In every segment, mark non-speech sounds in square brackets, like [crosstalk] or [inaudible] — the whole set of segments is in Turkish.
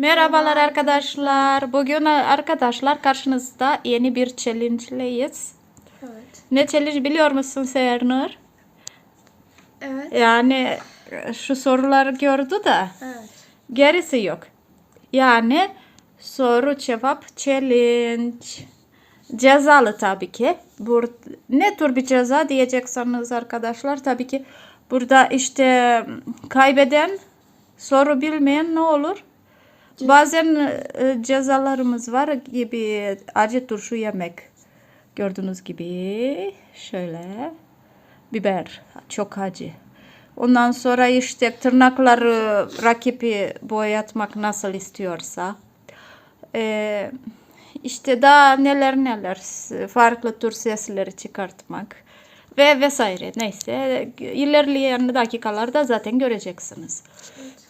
Merhabalar arkadaşlar. Bugün arkadaşlar karşınızda yeni bir challenge'leyiz. Evet. Ne challenge biliyor musun Sernur? Evet. Yani şu soruları gördü de Evet. gerisi yok. Yani soru cevap challenge. Cezalı tabii ki. Bur ne tür bir ceza diyeceksiniz arkadaşlar. Tabii ki burada işte kaybeden soru bilmeyen ne olur? Bazen e, cezalarımız var gibi acı turşu yemek. Gördüğünüz gibi şöyle biber çok acı. Ondan sonra işte tırnakları rakibi boyatmak nasıl istiyorsa. Ee, işte daha neler neler farklı tür sesleri çıkartmak ve vesaire neyse ilerleyen dakikalarda zaten göreceksiniz. Evet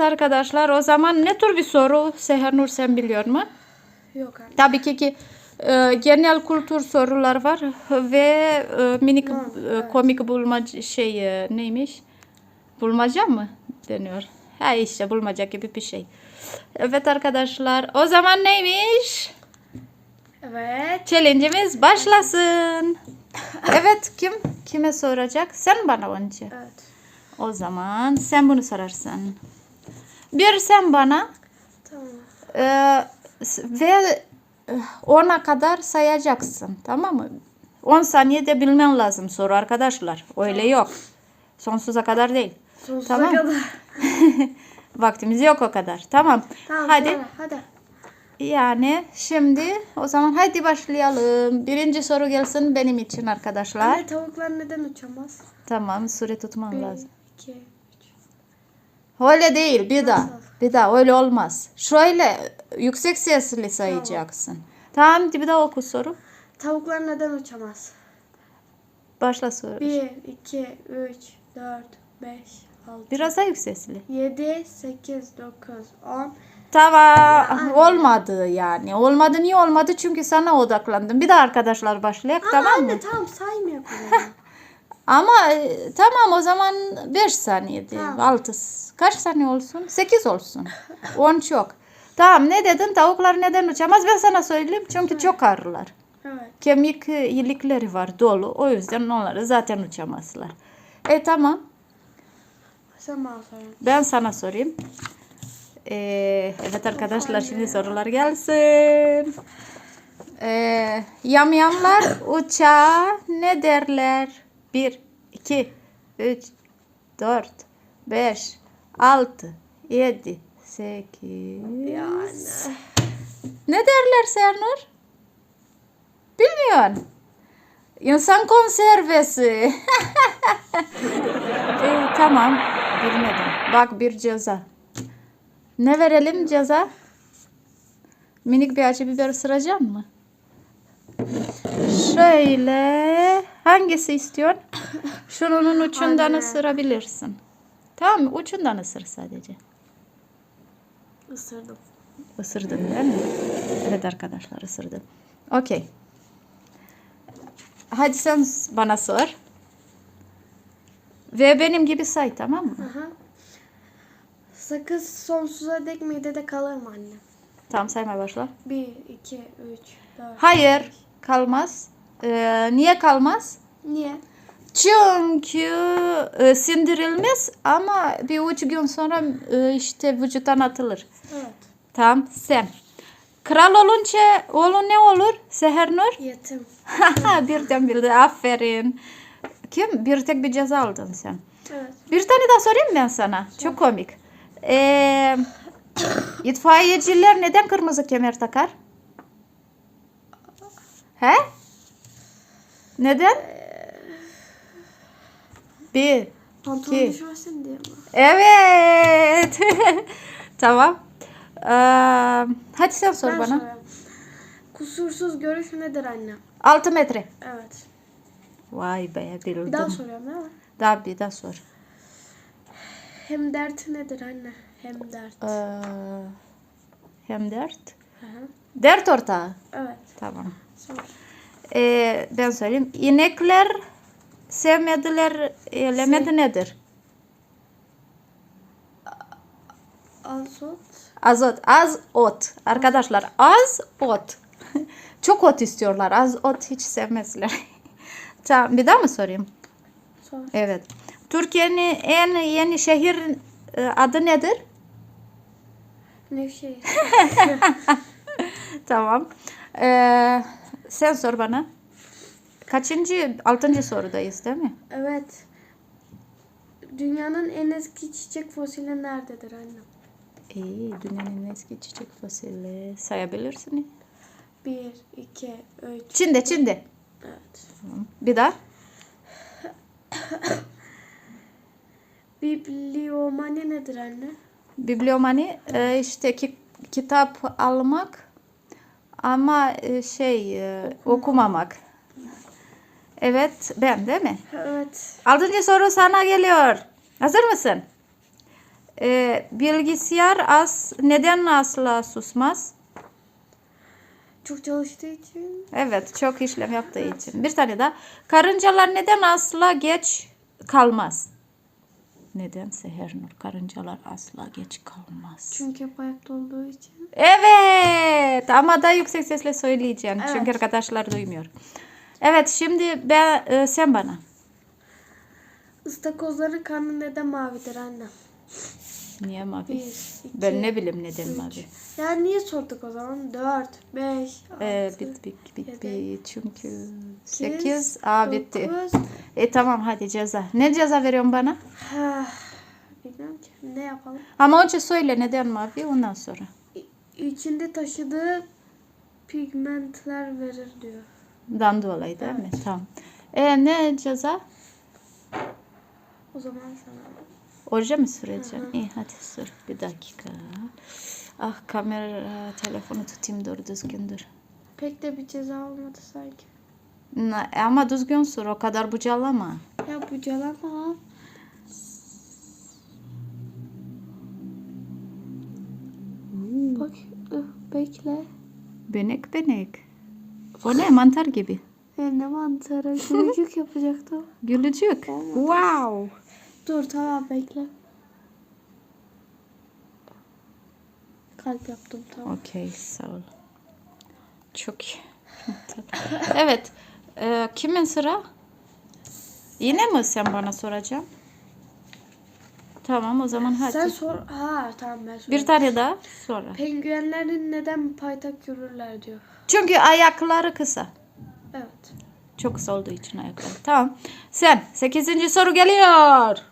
arkadaşlar o zaman ne tür bir soru Seher sen biliyor mu? Yok anne. Tabii ki ki e, genel kültür sorular var ve e, minik e, komik bulmaca şey e, neymiş? Bulmaca mı deniyor? Ha işte bulmaca gibi bir şey. Evet arkadaşlar o zaman neymiş? Evet. Challenge'imiz başlasın. Evet kim? Kime soracak? Sen bana önce. Evet. O zaman sen bunu sorarsın. Bir sen bana Tamam. s- ve e, 10'a kadar sayacaksın. Tamam mı? 10 saniyede bilmen lazım soru arkadaşlar. Öyle yok. Sonsuza kadar değil. Sonsuza Tamam. kadar. [laughs] Vaktimiz yok o kadar. Tamam. Tamam. hadi. sonra, Hadi. Yani şimdi o zaman hadi başlayalım. Birinci soru gelsin benim için arkadaşlar. Anne tavuklar neden uçamaz? Tamam süre tutman Bir, lazım. iki. Öyle değil bir daha. Bir daha öyle olmaz. Şöyle yüksek sesli sayacaksın. Tamam bir daha oku soru. Tavuklar neden uçamaz? Başla soru. Bir, iki, üç, dört, beş, altı, Biraz daha yüksek sesli. yedi, sekiz, dokuz, on. Tamam olmadı yani. Olmadı niye olmadı? Çünkü sana odaklandım. Bir daha arkadaşlar başlayalım Aa, tamam mı? anne tamam saymıyor. Ama e, tamam o zaman 5 saniyede. Tamam. 6 kaç saniye olsun? 8 olsun. [laughs] 10 çok. Tamam ne dedin? Tavuklar neden uçamaz? Ben sana söyleyeyim. Çünkü çok ağırlar. evet. Kemik e, ilikleri var dolu. O yüzden onları zaten uçamazlar. E tamam. Sen bana sor. Ben sana sorayım. Ee, evet arkadaşlar şimdi sorular gelsin. Ee, yamyamlar uçağa ne derler? 1, 2, 3, 4, 5, 6, 7, 8. Yani. Ne derler Sernur? Bilmiyorsun. İnsan konservesi. [laughs] e, tamam. Bilmedim. Bak bir ceza. Ne verelim ceza? Minik bir acı biber ısıracak mı? Şöyle. Hangisi istiyorsun? [laughs] Şunun ucundan Anne. ısırabilirsin. Tamam mı? Ucundan ısır sadece. Isırdım. Isırdın değil mi? Evet arkadaşlar ısırdım. Okey. Hadi sen bana sor. Ve benim gibi say tamam mı? Aha. Sakız sonsuza dek midede kalır mı anne? Tamam saymaya başla. 1, 2, 3, 4. Hayır kalmaz. Ee, niye kalmaz? Niye? Çünkü e, sindirilmez ama bir üç gün sonra e, işte vücuttan atılır. Evet. Tamam sen. Kral olunca oğlun ne olur? Sehernur? Yetim. [laughs] Birden bildi. Aferin. Kim? Bir tek bir ceza aldın sen. Evet. Bir tane daha sorayım ben sana. Çok komik. Ee, itfaiyeciler neden kırmızı kemer takar? He? Neden? Bir. Pantolon İki. diye mi? Evet. [laughs] tamam. Ee, hadi sen sor Ben bana. soruyorum. Kusursuz görüş nedir anne? 6 metre. Evet. Vay be bildim. Bir daha soruyorum değil mi? Daha bir daha sor. Hem dert nedir anne? Hem dert. Ee, hem dert. Hı hı. Dert ortağı. Evet. Tamam. Sor. Ee, ben söyleyeyim. İnekler sevmediler element nedir? Azot. Azot. Az ot. Arkadaşlar az ot. [laughs] Çok ot istiyorlar. Az ot hiç sevmezler. [laughs] tamam bir daha mı sorayım? Sor. Evet. Türkiye'nin en yeni şehir e, adı nedir? Nevşehir. [laughs] Tamam. Ee, sen sor bana. Kaçıncı? Altıncı sorudayız değil mi? evet. Dünyanın en eski çiçek fosili nerededir annem? İyi. Dünyanın en eski çiçek fosili. Sayabilirsin. Bir, iki, üç. Çin'de, Çin'de. Evet. Tamam. Bir daha. Bibliomani nedir anne? Bibliomani e, işte ki, kitap almak ama e, şey e, okumamak. Evet ben değil mi? Evet. Altıncı soru sana geliyor. Hazır mısın? E, bilgisayar as neden asla susmaz? Çok çalıştığı için. Evet çok işlem yaptığı için. Bir tane daha. Karıncalar neden asla geç kalmaz? Neden Sehernur? Karıncalar asla geç kalmaz. Çünkü hep ayakta olduğu için. Evet ama da yüksek sesle söyleyeceğim. Evet. Çünkü arkadaşlar duymuyor. Evet şimdi ben, e, sen bana. Istakozların karnı neden mavidir anne? Niye mavi? Bir, iki, Ben ne bileyim neden üç. mavi. Ya niye sorduk o zaman? Dört, beş, altı, Ee, bit bit bit yedi, bit çünkü sekiz, 8 Aa bitti. dokuz. E tamam hadi ceza. Ne ceza veriyorsun bana? Ha, Bilmiyorum ki. Ne yapalım? Ama önce söyle neden mavi ondan sonra. İçinde taşıdığı pigmentler verir diyor. Dan dolayı değil mi? Tamam. E ne ceza? O zaman sana. Oje mi süreceğim? İyi hadi sür. Bir dakika. Ah kamera telefonu tutayım dur düzgün dur. Pek de bir ceza olmadı sanki. Na- Ama düzgün sür o kadar bucalama. Ya bu calama. Bak, bekle. Benek benek. O ne mantar gibi. E, ne mantarı? Gülücük yapacaktım. Gülücük. Wow. Dur tamam bekle. Kalp yaptım tamam. Okey sağ ol. Çok iyi. [laughs] evet. e, kimin sıra? Yine mi sen bana soracaksın? Tamam o zaman hadi. Sen sor. Ha tamam ben sorayım. Bir tane daha sonra. Penguenlerin neden paytak yürürler diyor. Çünkü ayakları kısa. Evet. Çok kısa olduğu için ayakları. Tamam. Sen. Sekizinci soru geliyor.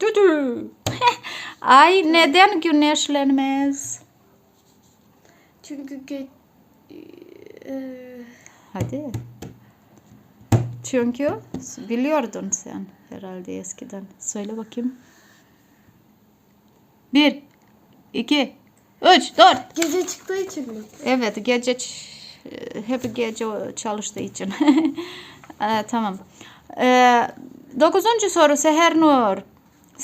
Düdü. [laughs] Ay neden güneşlenmez? Çünkü ge- Eee, Hadi. Çünkü biliyordun sen herhalde eskiden. Söyle bakayım. Bir, iki, üç, dört. gece çıktığı için mi? Evet gece ç- hep gece çalıştığı için. Ee, [laughs] tamam. Ee, dokuzuncu soru Seher Nur.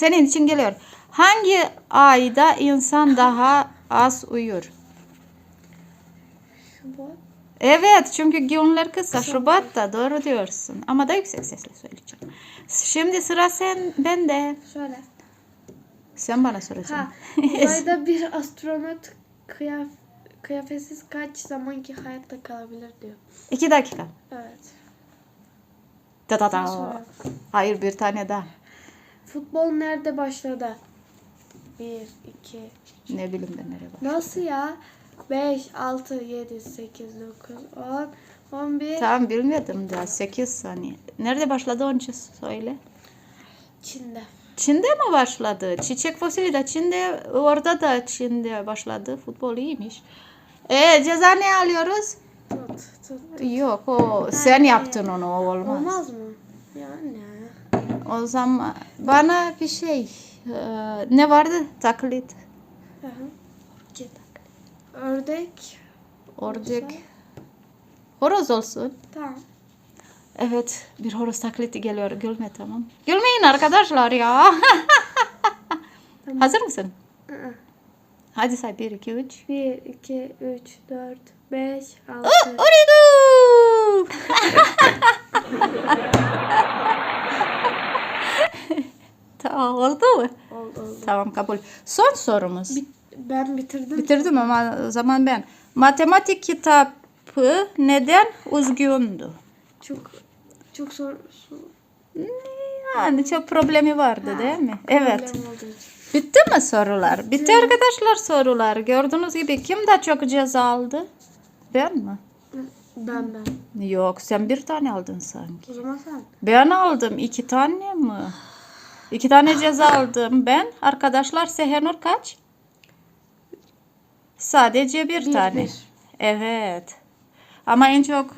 Senin için geliyor. Hangi ayda insan daha az uyur? Şubat. Evet çünkü günler kısa. Şubat'ta doğru diyorsun. Ama da yüksek sesle söyleyeceğim. Şimdi sıra sen bende. Şöyle. Sen bana soracaksın. Ha. [laughs] Uzayda bir astronot kıyaf kıyafetsiz kaç zamanki hayatta kalabilir diyor. İki dakika. Evet. Da da da. Hayır bir tane daha. Futbol nerede başladı? Bir, iki. Ne bileyim ben nereye bak. Nasıl ya? 5, 6, 7, 8, 9, 10, 11. Tamam bilmiyordum da 8 saniye. Nerede başladı onun için söyle. Çin'de. Çin'de mi başladı? Çiçek fosili de Çin'de, orada da Çin'de başladı. Futbol iyiymiş. E ceza ne alıyoruz? Tut, tut. Yok o sen yaptın onu o olmaz. Olmaz mı? Yani. O zaman bana bir şey e, ne vardı? Taklit. Hı hı. Ördek. Ördek. Horoz olsun. Tamam. Evet bir horoz taklidi geliyor. Gülme tamam. Gülmeyin arkadaşlar ya. Hazır mısın? Hı hı. Hadi say 1 2 3. 1, 2, 3, 4, 5, 6. Oridu. tamam oldu mu? Oldu oldu. Tamam kabul. Son sorumuz. Ben bitirdim. Bitirdim ama o zaman ben. Matematik kitabı neden üzgündü? Çok çok zor. Yani çok problemi vardı değil mi? Evet. Bitti mi sorular? Bitti arkadaşlar sorular. Gördüğünüz gibi kim daha çok ceza aldı? Ben mi? Ben ben. Yok sen bir tane aldın sanki. O zaman sen. Ben aldım iki tane mi? [laughs] İki tane ceza aldım ben. Arkadaşlar Sehenur kaç? Sadece bir, Bir, tane. bir. Evet. Ama en çok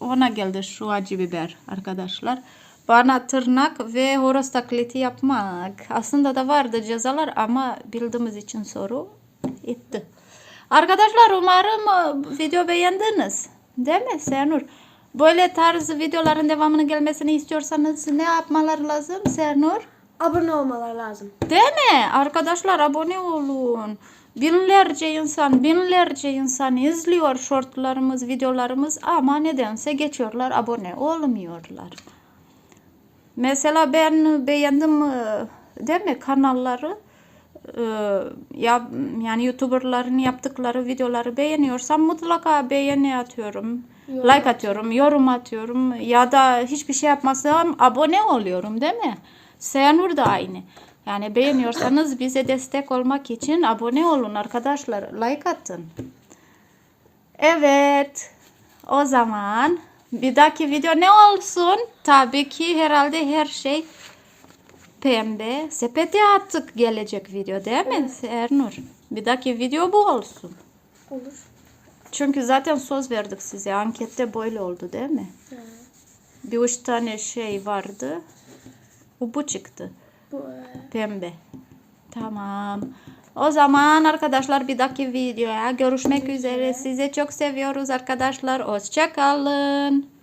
ona geldi şu acı biber arkadaşlar. Bana tırnak ve horoz taklidi yapmak. Aslında da vardı cezalar ama bildiğimiz için soru itti. Arkadaşlar umarım e, video beğendiniz. Değil mi Senur? Böyle tarz videoların devamını gelmesini istiyorsanız ne yapmaları lazım Senur? Abone olmaları lazım. Değil mi? Arkadaşlar abone olun. Binlerce insan, binlerce insan izliyor shortlarımız, videolarımız ama nedense geçiyorlar, abone olmuyorlar. Mesela ben beğendim e, değil mi kanalları e, ya yani YouTuber'ların yaptıkları videoları beğeniyorsam mutlaka beğeni atıyorum. Yorum like atıyorum, yorum atıyorum ya da hiçbir şey yapmasam abone oluyorum değil mi? Seyanur da aynı. Yani beğeniyorsanız bize destek olmak için abone olun arkadaşlar. Like atın. Evet. O zaman bir dahaki video ne olsun? Tabii ki herhalde her şey pembe. Sepete attık gelecek video değil mi Sernur? Bir dahaki video bu olsun. Olur. Çünkü zaten söz verdik size. Ankette böyle oldu değil mi? Ee, Bir üç tane şey vardı. Bu, bu çıktı. bu Pembe. Tamam. O zaman arkadaşlar bir dahaki videoya görüşmek üzere. Sizi çok seviyoruz arkadaşlar. Hoşça kalın.